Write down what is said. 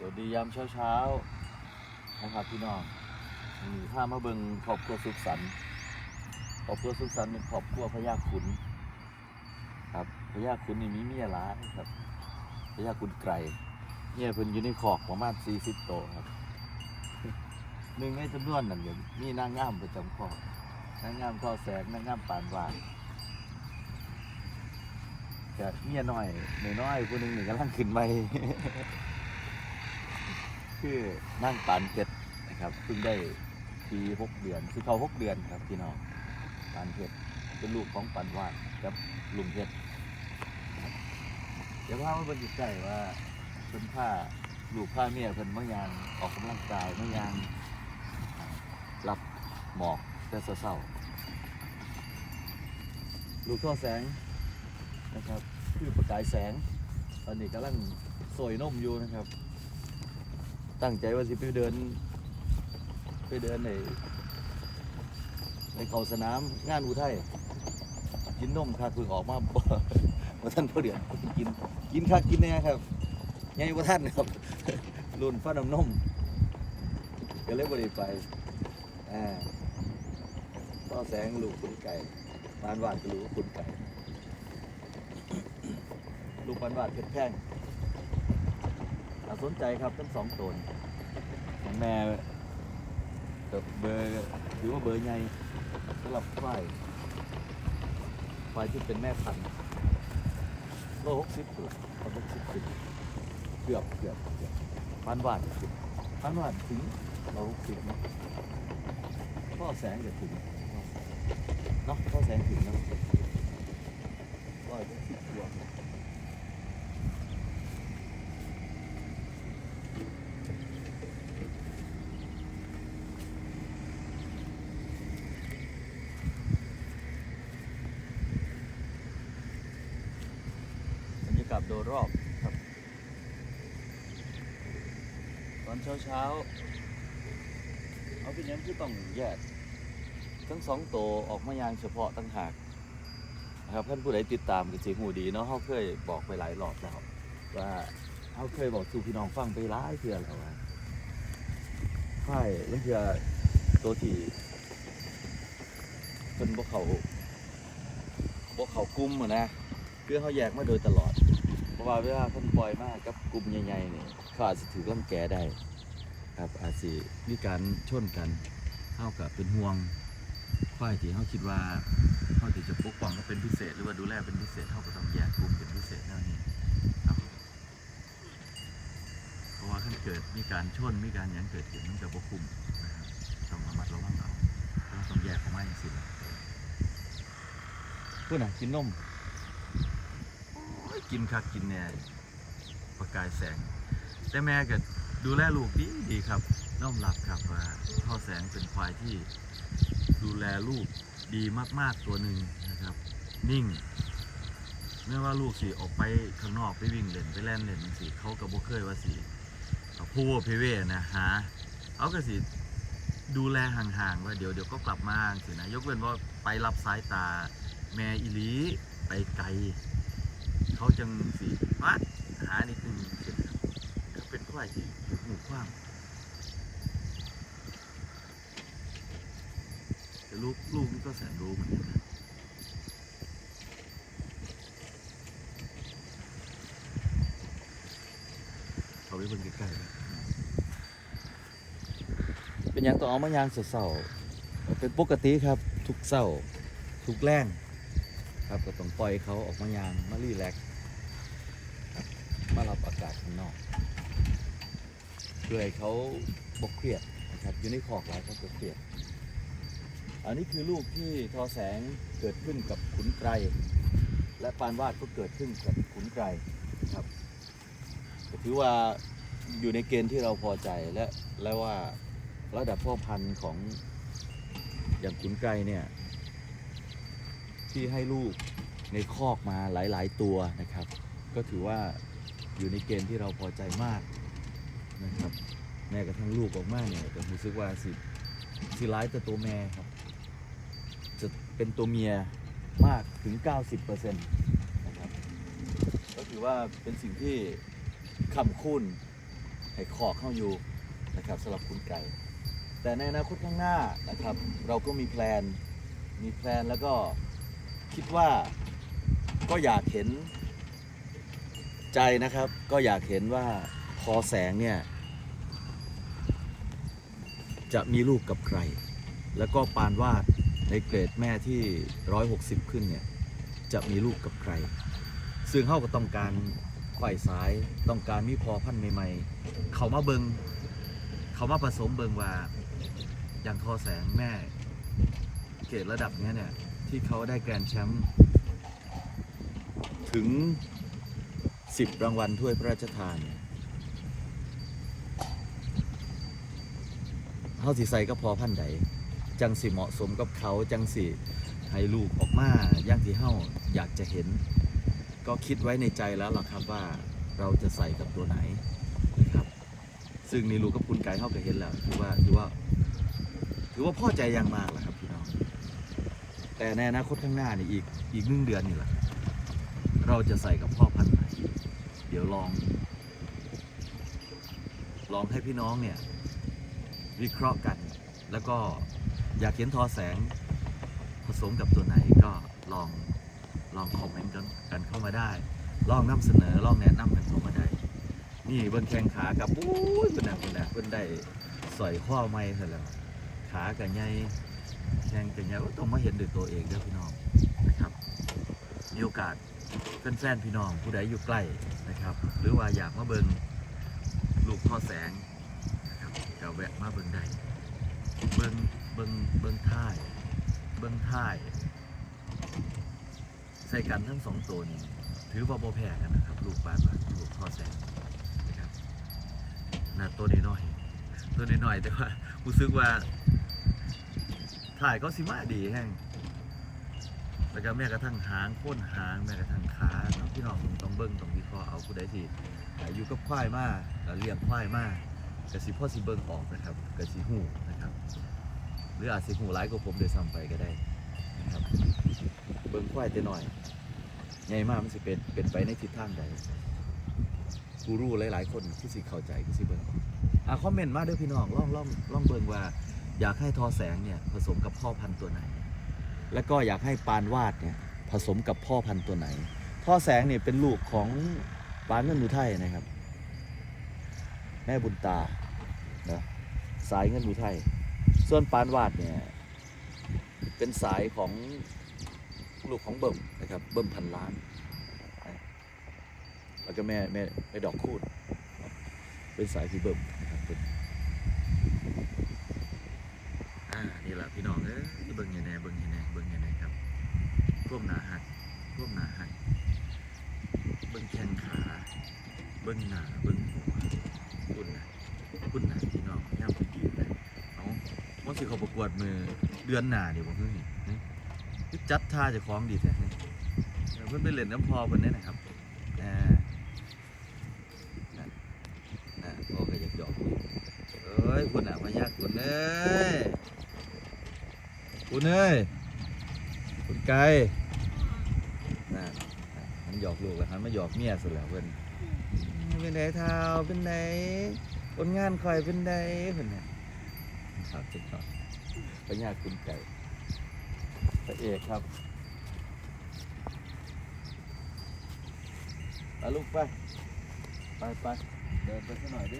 สวัสดียามเช้าเช้านะครับพี่น้องมีพามาเบิงครอบครัวสุขสันต์ครอบครัวสุขสันต์เป็นครอบครัวพญาขุนครับพญาขุนนี่มีเมียหลานครับพญาขุนไกรเมียเพิ่นอยู่ในคอกประมาณ40โตครับหนึ่งในจำนวนนั้นก็มีนางงามประจำคอกนางงามท่อแสงนางงามปานวานแต่เมียน้อยน้อยๆผู้หนึ่งหนี่งกำลังขึ้นไป คือนั่งปานเพชรนะครับเพิ่งได้ปีหกเดือนคือเขาหกเดือนครับพี่น้องปานเพชรเป็นลูกของปานวาดกับลุงเพชรเดี๋ยวพามาบรรยากาศว่าเพิ่นผ้าลูกผ้าเมียเพิ่นเมื่อยางออกกำลังกายเมื่อยางรับหมอกแต่เศร้าลูกท่อแสงนะครับคือประกายแสงตอนนี้กำลังสวยนมอยู่นะครับ ตั้งใจว่าสิไปเดิน ไปเดินในในเขาสนามงานอุทัยกินนมคักเพิ่งออกมาบ่ว่าท่านพ่อเดือนกินกินคักกินแน่ครับยังว่าท่านครับรุ่นฟ้าน้ำนมก็เลยบ่ได้ไปอ่าต่อแสงลูกคุณไก่ปานหวานก็รู้ว่าคุณไก่ลูกปานหวานเพชรแพง น่าสนใจครับทั้งสองตนของแม่กับเบอร์ถือว่าเบอร์ใหญ่สำหรับควายควายที่เป็นแม่พันธุ์โลหกสิบตัวหกสิบตัวเกือบเกือบเกือบพันบาทถึงพันบาทถึงโลหกสิบนะพ่อแสงจะถึงเนาะพ่อแสงถึงเนาะร้อยหกสิบตัว บรรยากาศ โดยรอบครับ ตอนเช้าเช้าเอาเป็นยังที่ต้องแยกทั้งสองโตวออกมายางเฉพาะตั้งหากนะครับท่านผู้ใดติดตามก็สิหูดีเนาะเขาเคยบอกไปหลายรอบแล้วว่าเขาเคยบอกสู่พี่น้องฟังไปหลายเทื่อแล้วว่าใช่แล้วเทื่อตัวที่เป็นพวกเขาพวกเขากลุ่มอะนะคือเขาแยกมาโดยตลอด ราะว่าเวลาคนปล่อยมากกับกลุ่มใหญ่ๆเนี่ยเขาอาจจะถือร่างแก่ได้ครับอาจจะมีการชนกันเท่ากับเป็นห่วงควายที่เขาคิดว่าเขาที่จะปกป้องก็เป็นพิเศษ หรือว่าดูแลเป็นพิเศษเขาก็ต้องแยกกลุ่มเป็นพิเศษแนั่นนี่ครับเพราะว่าถ้าเกิดมีการชนมีการยังเกิดขึ้นมันจะบกคุมนะครับต้องระมัดระวังเอาต้องแยกออกมาอย่างสิเพื่อนนะกินนม กินคักกินแหน่ประกายแสง แต่แม่ก็ดูแลลูกดีดีครับน้อมรับครับว่าพ่อแสงเป็นควายที่ดูแลลูกดีมาก ๆตัวหนึ่งนะครับ นิ่งไม่ว่าลูกสิออกไปข้างนอกไปวิ่งเล่นไปแล่นเล่นสิเขาก็บ่เคยว่าสิเอาพูดเพเวนะหาเอาก็สิดูแลห่างๆว่าเดี๋ยวเดี๋ยวก็กลับมาสินะยกเว้นว่าไปรับสายตาแม่อีลีไปไกล เขาจังสีมาหานิดนึงเช่นครับก็เป็นควายที่หูกว้างแต่ลูกลูกนี่ก็แสนรู้เหมือนกันเขาไปเบิ่งใกล้ๆเป็นย่างต้อเอามายางเสาเป็นปกติครับ ทุกเสาทุกแรงครับก็ต้องปล่อยเขาออกมายางมารีแลกซ์ครับมารับอากาศข้างนอก เพื่อให้เขาบกเครียดนะครับอยู่ในคอกหลายเขาก็เครียด อันนี้คือลูกที่ทอแสงเกิดขึ้นกับขุนไกรและปานวาดก็เกิดขึ้นกับขุนไกรครับถือว่าอยู่ในเกณฑ์ที่เราพอใจและและว่าระดับพ่อพันธุ์ของอย่างขุนไกรเนี่ยที่ให้ลูกในคอกมาหลาย ๆ ตัวนะครับ ก็ถือว่าอยู่ในเกณฑ์ที่เราพอใจมาก นะครับแม้กระทั่งลูกออกมาเนี่ยก็รู้สึกว่าสิสิร้ายแต่ตัวแม่ครับ จะเป็นตัวเมียมากถึง 90%นะครับก็ถือว่าเป็นสิ่งที่คำคุ้นให้คอเข้าอยู่นะครับสำหรับคุณไก่ แต่ในอนาคตข้างหน้านะครับ เราก็มีแพลนมีแพลนแล้วก็คิดว่าก็อยากเห็นใจนะครับ ก็อยากเห็นว่า อแสงเนี่ย จะมีลูกกับใคร แล้วก็ปานวาดในเกรดแม่ที่ 160 ขึ้นเนี่ย จะมีลูกกับใคร ซึ่งเขาก็ต้องการไขว่สายต้องการมีพอพันธุ์ใหม่ๆ เขามาเบิงเขามาผสมเบิงว่า อย่างทอแสงแม่ เกรดระดับเนี้ยเนี่ย ที่เขาได้แกรนด์แชมป์ถึง 10 รางวัลถ้วยพระราชทานเนี่ย เฮาสิใส่ก็พอพันใดจังสิเหมาะสมกับเขาจังสิให้ลูกออกมาอย่างที่เฮาอยากจะเห็น ก็คิดไว้ในใจแล้วล่ะครับว่าเราจะใส่กับตัวไหนนะครับ ซึ่งนี่ลูกกับคุณไก่เฮาก็เห็นแล้วถือว่าถือว่า ถือว่าพอใจอย่างมากแหละครับพี่น้องแต่ในอนาคตข้างหน้านี่อีกอีกหนึ่งเดือนนี่แหละเราจะใส่กับพ่อพันธุ์ไหนเดี๋ยวลอง ลองให้พี่น้องเนี่ย วิเคราะห์กัน แล้วก็อยากเห็นทอแสงผสมกับตัวไหนก็ลองลองคอมเมนต์กันกันเข้ามาได้ ลองนำเสนอลองแนะนำกันเข้ามาได้ นี่เบิ้งแข้งขากับโอ้ยเป็นน่ะเป็นน่ะเป็นได้สอยข้อไม้เสร็จแล้ว ขากับใหญ่แข้งกับใหญ่ก็ต้องมาเห็นด้วยตัวเองเด้อพี่น้องนะครับมีโอกาสแฟนๆพี่น้องผู้ใดอยู่ใกล้นะครับ หรือว่าอยากมาเบิงลูกพ่อแสงนะครับก็แวะ มาเบิงได้เบิงเบิงเบิงท่าย เบิงท่าย ใส่กันทั้งสองตัวนี้ถือว่าโบแพ้กันนะครับ ลูกบ้านบานลูกพ่อแสงนะครับน้าตัวน้อยๆตัวน้อยๆแต่ว่ารู้สึกว่า ถ่ายก็สิมาดีแห้งแล้วก็แม้กระทั่งหางโค่นหางแม้กระทั่งขาเนาะพี่น้องต้องเบิ้งต้องวิเคราะห์เอาผู้ใดที่อาอยู่กับควายมากเลี้ยงควายมาก กระสิพ่อสิเบิ้งออกนะครับกระสิหูนะครับ หรืออาจสิหูหลายกว่าผมโดยซ้ำไปก็ได้นะครับเบิ้งควายแต่น้อยใหญ่มากมันสิเป็นเป็นไปในทิศทางใดผู้รู้หลาย ๆ คนที่สิเข้าใจที่สิเบิ้งออกอะคอมเมนต์มาเด้อพี่น้องลองลองลองเบิ้งว่า อยากให้ทอแสงเนี่ยผสมกับพ่อพันธุ์ตัวไหน แล้วก็อยากให้ปานวาดเนี่ยผสมกับพ่อพันธุ์ตัวไหน พ่อแสงเนี่ยเป็นลูกของปานเงินอุทัยนะครับ แม่บุญตานะสายเงินอุทัยส่วนปานวาดเนี่ยเป็นสายของลูกของเบิ่มนะครับเบิ่มพันล้านนะแล้วก็แม่แม่แม่ดอกคูด เป็นสายพี่เบิ่มนะครับเป็นอ่านี่แหละพี่น้องเอ้ยเบิ่งยังไงเบิ่งยังไงเบิ่งยังไงครับร่วมหนาหักร่วมหนาหักเบิ่งแข้งขา เบิ่งหนาเบิ่งหัว คุณนะพี่น้องย่ำไปยืนเลยเอาว่าสิเขาประกวดมือเดือนหน้าเดี๋ยวผมเพิ่งนี่นี่จัดท่าจะคล้องดีแท้นี่เดี๋ยเพิ่อนไปเล่นน้ำพอเพิ่นได้นะครับอ่านั่นนะพ่อก็อยากหยอกเอ้ยคุณอะพยากคุณเอ้ยคุณเอ้ยคุณไก่น่ะน่มันหยอกลูกแล้วฮะมาหยอกเมียสุดแล้วเพิ่อนเป็นไดเท้าเป็นได ผลงานคอยเป็นไดเพิ่นนี่ยครับจุดครับพยาคุณไก่พระเอกครับไปลูกไป ไปไปเดินไปสักหน่อยดิ